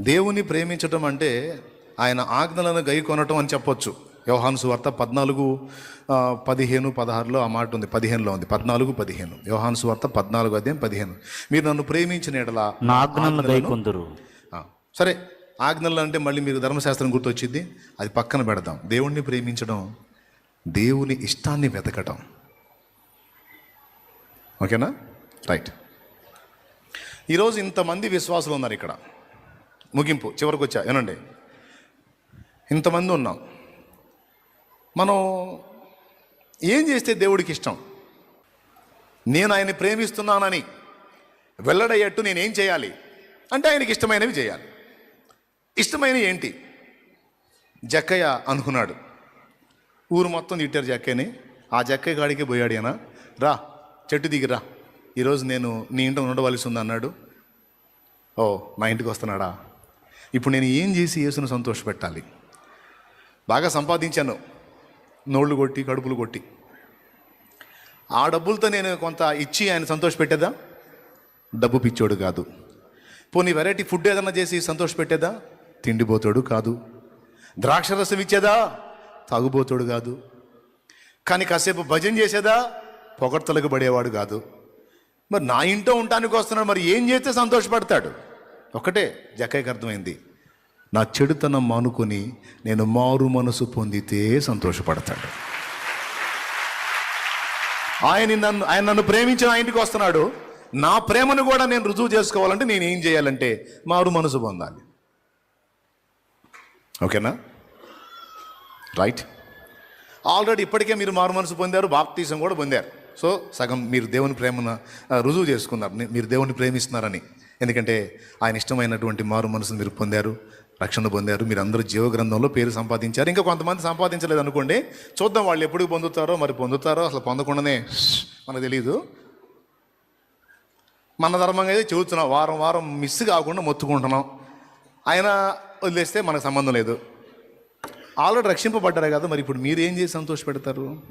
దేవుని ప్రేమించటం అంటే ఆయన ఆజ్ఞలను గై కొనటం అని చెప్పొచ్చు. యోహాను సువార్త పద్నాలుగు పదిహేను పదహారులో ఆ మాట ఉంది. పదిహేనులో ఉంది. పద్నాలుగు పదిహేను. యోహాను సువార్త పద్నాలుగు అధ్యాయం పదిహేను. మీరు నన్ను ప్రేమించిన ఎడల ఆజ్ఞలను సరే ఆజ్ఞలు అంటే మళ్ళీ మీకు ధర్మశాస్త్రం గుర్తొచ్చింది. అది పక్కన పెడదాం. దేవుణ్ణి ప్రేమించడం దేవుని ఇష్టాన్ని వెతకటం. ఓకేనా? రైట్. ఈరోజు ఇంతమంది విశ్వాసులు ఉన్నారు ఇక్కడ. ముగింపు చివరికి వచ్చా వినండి. ఇంతమంది ఉన్నాం. మనం ఏం చేస్తే దేవుడికి ఇష్టం? నేను ఆయన్ని ప్రేమిస్తున్నానని వెల్లడయ్యట్టు నేనేం చేయాలి? అంటే ఆయనకి ఇష్టమైనవి చేయాలి. ఇష్టమైనవి ఏంటి? జక్కయ్య అనుకున్నాడు. ఊరు మొత్తం తిట్టారు జక్కయ్యని. ఆ జక్కయ్య కాడికి పోయాడు ఆయన రా చెట్టు దిగిరా ఈరోజు నేను నీ ఇంట ఉండవలసి ఉంది అన్నాడు. ఓ మా ఇంటికి వస్తున్నాడా? ఇప్పుడు నేను ఏం చేసి యేసును సంతోషపెట్టాలి? బాగా సంపాదించాను. నోళ్ళు కొట్టి కడుపులు కొట్టి. ఆ డబ్బులతో నేను కొంత ఇచ్చి ఆయన సంతోషపెట్టేదా? డబ్బు పిచ్చోడు కాదు. పోనీ వెరైటీ ఫుడ్ ఏదన్నా చేసి సంతోషపెట్టేదా? తిండిపోతాడు కాదు. ద్రాక్షరసం ఇచ్చేదా? తాగుబోతాడు కాదు. కానీ కాసేపు భజన చేసేదా? పొగడ్తలకు పడేవాడు కాదు. మరి నా ఇంట్లో ఉండటానికి వస్తున్నాడు మరి ఏం చేస్తే సంతోషపడతాడు? ఒకటే జక్కయ్యకి అర్థమైంది. నా చెడుతనం మానుకొని నేను మారు మనసు పొందితే సంతోషపడతాడు. ఆయన నన్ను ఆయన నన్ను ప్రేమించిన ఆయనకి ఇంటికి వస్తున్నాడు. నా ప్రేమను కూడా నేను రుజువు చేసుకోవాలంటే నేను ఏం చేయాలంటే మారు మనసు పొందాలి. ఓకేనా? రైట్. ఆల్రెడీ ఇప్పటికే మీరు మారు మనసు పొందారు బాప్తీసం కూడా పొందారు. సో సగం మీరు దేవుని ప్రేమను రుజువు చేసుకున్నారు. మీరు దేవుని ప్రేమిస్తున్నారని. ఎందుకంటే ఆయన ఇష్టమైనటువంటి మారు మనసును మీరు పొందారు రక్షణ పొందారు. మీరు అందరూ జీవ గ్రంథంలో పేరు సంపాదించారు. ఇంకా కొంతమంది సంపాదించలేదు అనుకోండి చూద్దాం వాళ్ళు ఎప్పుడు పొందుతారో మరి పొందుతారో అసలు పొందకుండానే మనకు తెలియదు మన ధర్మంగా అయితే చెబుతున్నాం వారం వారం మిస్ కాకుండా మొత్తుకుంటున్నాం. ఆయన వదిలేస్తే మనకు సంబంధం లేదు. ఆల్రెడీ రక్షింపబడ్డారు కదా మరి ఇప్పుడు మీరు ఏం చేసి సంతోషపెడతారు?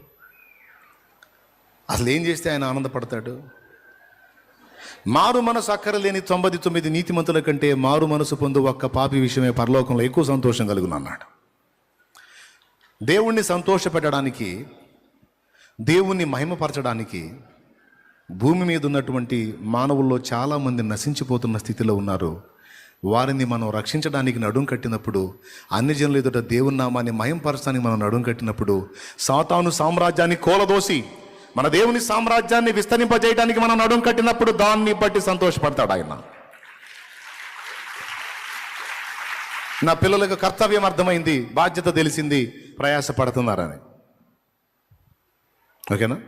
అసలు ఏం చేస్తే ఆయన ఆనందపడతాడు? మారు మనసు అక్కరలేని తొంభై తొమ్మిది నీతిమంతుల కంటే మారు మనసు పొందు ఒక్క పాపి విషయమే పరలోకంలో ఎక్కువ సంతోషం కలుగును అన్నాడు దేవుణ్ణి సంతోషపెట్టడానికి దేవుణ్ణి మహిమపరచడానికి భూమి మీద ఉన్నటువంటి మానవుల్లో చాలామంది నశించిపోతున్న స్థితిలో ఉన్నారు. వారిని మనం రక్షించడానికి నడుం కట్టినప్పుడు అన్ని జనుల ఎదుట దేవుని నామాన్ని మయంపరచడానికి మనం నడుం కట్టినప్పుడు సాతాను సామ్రాజ్యాన్ని కోలదోసి మన దేవుని సామ్రాజ్యాన్ని విస్తరింపజేయడానికి మనం నడుం కట్టినప్పుడు దాన్ని బట్టి సంతోషపడతాడు ఆయన. నా పిల్లలకు కర్తవ్యం అర్థమైంది బాధ్యత తెలిసింది ప్రయాసపడుతున్నారని. ఓకేనా?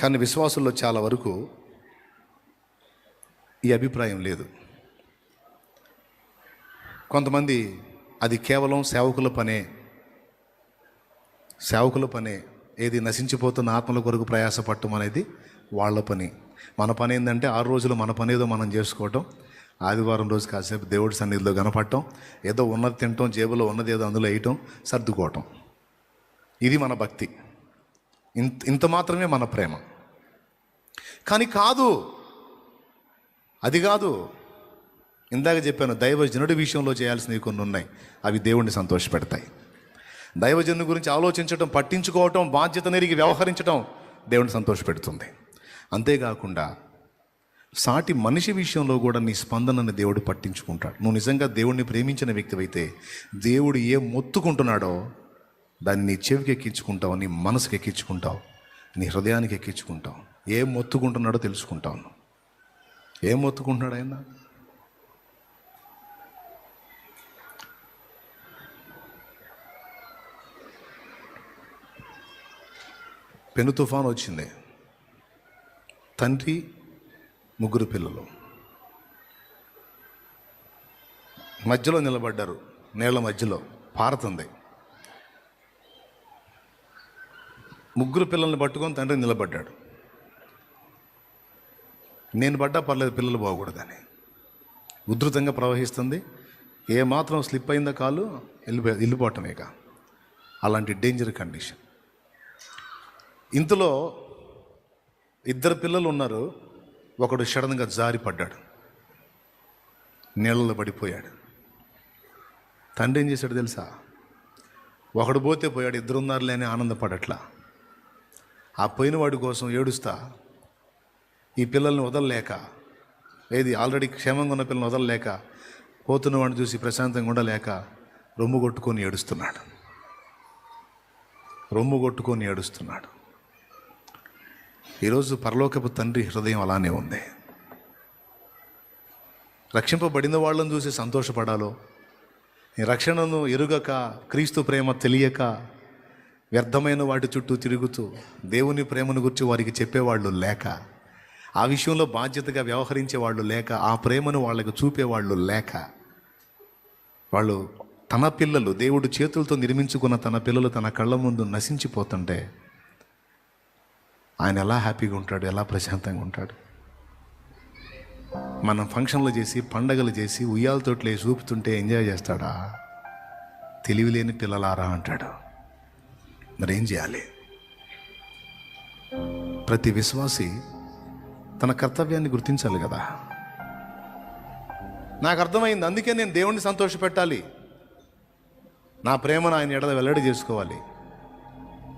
కానీ విశ్వాసుల్లో చాలా వరకు ఈ అభిప్రాయం లేదు. కొంతమంది అది కేవలం సేవకుల పనే సేవకుల పనే ఏది నశించిపోతున్న ఆత్మల కొరకు ప్రయాసపడటం అనేది వాళ్ళ పని. మన పని ఏంటంటే ఆరు రోజులు మన పని ఏదో మనం చేసుకోవటం. ఆదివారం రోజు కాసేపు దేవుడి సన్నిధిలో కనపడటం. ఏదో ఉన్నది తినటం జేబులో ఉన్నది ఏదో అందులో వేయటం సర్దుకోవటం. ఇది మన భక్తి. ఇంత ఇంత మాత్రమే మన ప్రేమ. కానీ కాదు అది కాదు. ఇందాక చెప్పాను దైవజనుడి విషయంలో చేయాల్సినవి కొన్ని ఉన్నాయి. అవి దేవుణ్ణి సంతోషపెడతాయి. దైవజను గురించి ఆలోచించటం పట్టించుకోవటం బాధ్యత నెరిగి వ్యవహరించటం దేవుని సంతోషపెడుతుంది. అంతేకాకుండా సాటి మనిషి విషయంలో కూడా నీ స్పందనని దేవుడు పట్టించుకుంటాడు. నువ్వు నిజంగా దేవుడిని ప్రేమించిన వ్యక్తివైతే దేవుడు ఏ మొత్తుకుంటున్నాడో దాన్ని నీ చెవికి ఎక్కించుకుంటావు నీ మనసుకి ఎక్కించుకుంటావు నీ హృదయానికి ఎక్కించుకుంటావు. ఏం మొత్తుకుంటున్నాడో తెలుసుకుంటావు ఏం మొత్తుకుంటున్నాడు ఆయన? పెను తుఫాన్ వచ్చింది. తండ్రి ముగ్గురు పిల్లలు. మధ్యలో నిలబడ్డారు. నీళ్ళ మధ్యలో. పారుతుంది ముగ్గురు పిల్లల్ని పట్టుకొని తండ్రి నిలబడ్డాడు. నేను పడ్డా పర్లేదు పిల్లలు బాగకూడదని ఉధృతంగా ప్రవహిస్తుంది. ఏ మాత్రం స్లిప్ అయిందో కాలు వెళ్ళిపో వెళ్ళిపోవటమే ఇక అలాంటి డేంజర్ కండిషన్. ఇంతలో ఇద్దరు పిల్లలు ఉన్నారు. ఒకడు సడన్గా జారిపడ్డాడు నీళ్ళలో పడిపోయాడు. తండ్రి ఏం చేశాడు తెలుసా? ఒకడు పోతే పోయాడు ఇద్దరున్నారులే అని ఆనందపడట్లా. ఆ పోయిన వాడి కోసం ఏడుస్తా ఈ పిల్లల్ని వదలలేక ఏది ఆల్రెడీ క్షేమంగా ఉన్న పిల్లల్ని వదలలేక పోతున్న వాడిని చూసి ప్రశాంతంగా ఉండలేక రొమ్ము కొట్టుకొని ఏడుస్తున్నాడు. రొమ్ము కొట్టుకొని ఏడుస్తున్నాడు. ఈరోజు పరలోకపు తండ్రి హృదయం అలానే ఉంది. రక్షింపబడిన వాళ్ళని చూసి సంతోషపడాలో రక్షణను ఎరుగక క్రీస్తు ప్రేమ తెలియక వ్యర్థమైన వాటి చుట్టూ తిరుగుతూ దేవుని ప్రేమను గురించి వారికి చెప్పేవాళ్ళు లేక ఆ విషయంలో బాధ్యతగా వ్యవహరించే వాళ్ళు లేక ఆ ప్రేమను వాళ్ళకు చూపేవాళ్ళు లేక వాళ్ళు తన పిల్లలు దేవుడు చేతులతో నిర్మించుకున్న తన పిల్లలు తన కళ్ళ ముందు నశించిపోతుంటే ఆయన ఎలా హ్యాపీగా ఉంటాడు ఎలా ప్రశాంతంగా ఉంటాడు. మనం ఫంక్షన్లు చేసి పండగలు చేసి ఉయ్యాలతోట్లే చూపుతుంటే ఎంజాయ్ చేస్తాడా? తెలివిలేని పిల్లలారా అంటాడు. మరి ఏం చేయాలి? ప్రతి విశ్వాసి తన కర్తవ్యాన్ని గుర్తించాలి కదా. నాకు అర్థమైంది అందుకే నేను దేవుణ్ణి సంతోషపెట్టాలి. నా ప్రేమను ఆయన ఎడల వెల్లడి చేసుకోవాలి.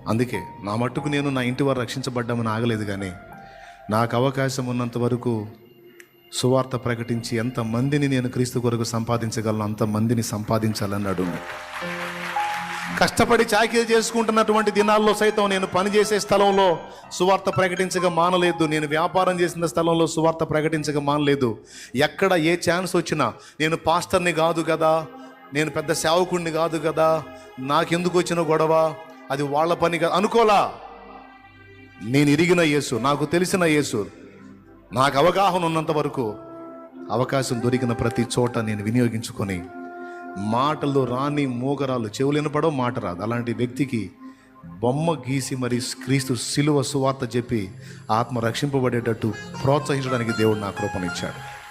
అందుకే నా మట్టుకు నేను నా ఇంటి వారు రక్షించబడ్డామని ఆగలేదు కానీ నాకు అవకాశం ఉన్నంత వరకు సువార్త ప్రకటించి ఎంతమందిని నేను క్రీస్తు కొరకు సంపాదించగలను అంతమందిని సంపాదించాలన్నాడు కష్టపడి చాకిరీ చేసుకుంటున్నటువంటి దినాల్లో సైతం నేను పనిచేసే స్థలంలో సువార్త ప్రకటించగా మానలేదు. నేను వ్యాపారం చేసిన స్థలంలో సువార్త ప్రకటించగా మానలేదు. ఎక్కడ ఏ ఛాన్స్ వచ్చినా నేను పాస్టర్ని కాదు కదా నేను పెద్ద సేవకుడిని కాదు కదా నాకెందుకు వచ్చిన గొడవ? అది వాళ్ళ పని కాదు. అనుకోలా? నేను ఇరిగిన యేసు నాకు తెలిసిన యేసు నాకు అవగాహన ఉన్నంత వరకు అవకాశం దొరికిన ప్రతి చోట నేను వినియోగించుకొని మాటలు రాని మూగరాలు చెవులు వినపడవు మాట రాదు. అలాంటి వ్యక్తికి బొమ్మ గీసి మరి క్రీస్తు సిలువ సువార్త చెప్పి ఆత్మ రక్షింపబడేటట్టు ప్రోత్సహించడానికి దేవుడు నా కృపనిచ్చాడు